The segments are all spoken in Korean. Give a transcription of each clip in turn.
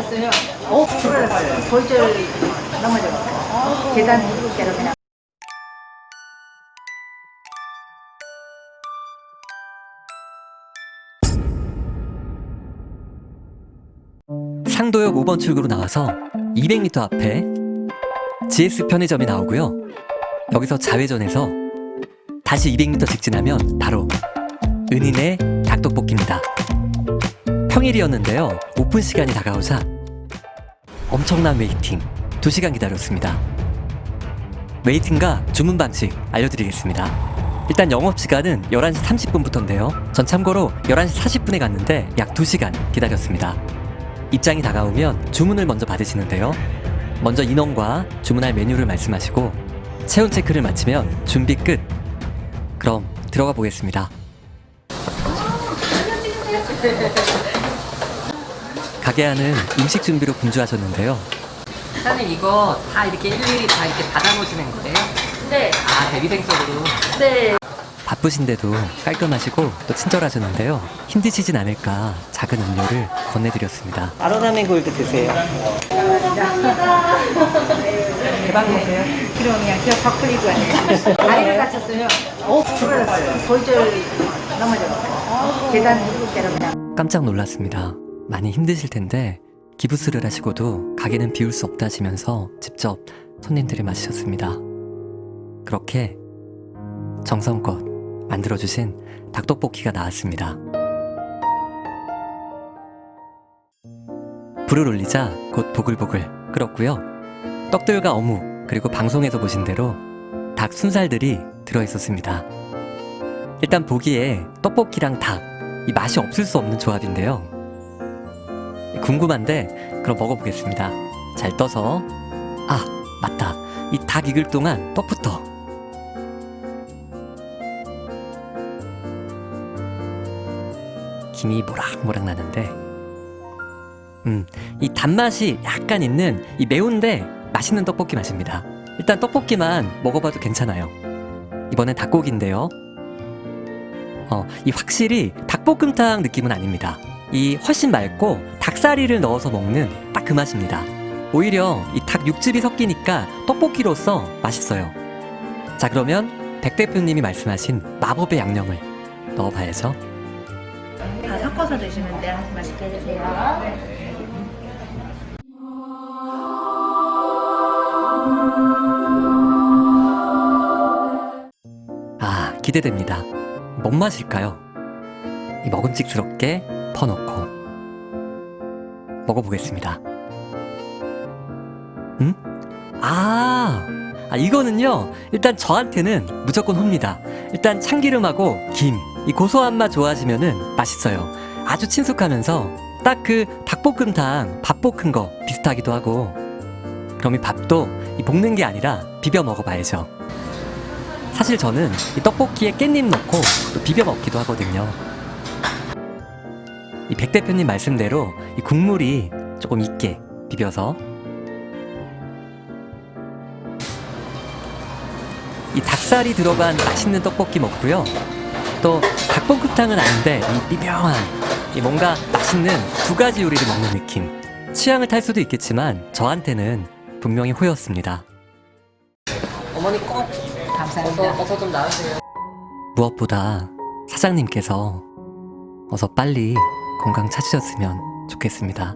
다쳤어요. 어? 골절 넘어져서. 계단 무릎대로 그냥. 상도역 5번 출구로 나와서 200m 앞에 GS 편의점이 나오고요. 여기서 좌회전해서 다시 200m 직진하면 바로 은인의 닭떡볶이입니다. 평일이었는데요. 오픈 시간이 다가오자 엄청난 웨이팅 2시간 기다렸습니다. 웨이팅과 주문 방식 알려드리겠습니다. 일단 영업시간은 11시 30분부터인데요. 전 참고로 11시 40분에 갔는데 약 2시간 기다렸습니다. 입장이 다가오면 주문을 먼저 받으시는데요. 먼저 인원과 주문할 메뉴를 말씀하시고 체온 체크를 마치면 준비 끝. 그럼 들어가 보겠습니다. 가게 안은 음식 준비로 분주하셨는데요. 사장님 이거 다 이렇게 일일이 다 이렇게 받아놓으시는 거예요? 네. 아 대리생석으로 네. 바쁘신데도 깔끔하시고 또 친절하셨는데요. 힘드시진 않을까 작은 음료를 건네드렸습니다. 아로나멘 골드 드세요. 대박이세요? 그럼 그냥 저 바꾸리고 와요. 다리를 다쳤어요. 어? 골절 넘어져서. 계단 무릎대로 그냥. 깜짝 놀랐습니다. 많이 힘드실 텐데 기부스를 하시고도 가게는 비울 수 없다 하시면서 직접 손님들을 맞으셨습니다. 그렇게 정성껏 만들어주신 닭떡볶이가 나왔습니다. 불을 올리자 곧 보글보글 끓었고요. 떡들과 어묵 그리고 방송에서 보신 대로 닭 순살들이 들어있었습니다. 일단 보기에 떡볶이랑 닭 이 맛이 없을 수 없는 조합인데요. 궁금한데 그럼 먹어보겠습니다. 잘 떠서 아 맞다 이 닭 익을 동안 떡부터 김이 모락모락 나는데 음 이 단맛이 약간 있는 이 매운데 맛있는 떡볶이 맛입니다. 일단 떡볶이만 먹어봐도 괜찮아요. 이번엔 닭고기인데요. 어, 이 확실히 닭볶음탕 느낌은 아닙니다. 이 훨씬 맑고 닭사리를 넣어서 먹는 딱 그 맛입니다. 오히려 이 닭 육즙이 섞이니까 떡볶이로서 맛있어요. 자 그러면 백 대표님이 말씀하신 마법의 양념을 넣어봐야죠. 다 섞어서 드시는데 맛있게 드세요. 아 기대됩니다. 뭔 맛일까요? 이 먹음직스럽게 퍼놓고 먹어보겠습니다. 음? 아, 아 이거는요. 일단 저한테는 무조건 홉니다. 일단 참기름하고 김, 이 고소한 맛 좋아하시면은 맛있어요. 아주 친숙하면서 딱 그 닭볶음탕 밥 볶은 거 비슷하기도 하고. 그럼 이 밥도 이 볶는 게 아니라 비벼 먹어봐야죠. 사실 저는 이 떡볶이에 깻잎 넣고 또 비벼 먹기도 하거든요. 이 백 대표님 말씀대로 이 국물이 조금 있게 비벼서 이 닭살이 들어간 맛있는 떡볶이 먹고요. 또 닭볶음탕은 아닌데 이 미묘한 이 뭔가 맛있는 두 가지 요리를 먹는 느낌. 취향을 탈 수도 있겠지만 저한테는 분명히 호였습니다. 어머니 꼭 감사합니다. 어서 좀 나으세요. 무엇보다 사장님께서 어서 빨리 건강 찾으셨으면 좋겠습니다.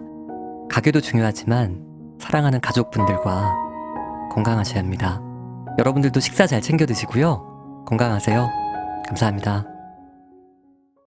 가게도 중요하지만 사랑하는 가족분들과 건강하셔야 합니다. 여러분들도 식사 잘 챙겨 드시고요. 건강하세요. 감사합니다.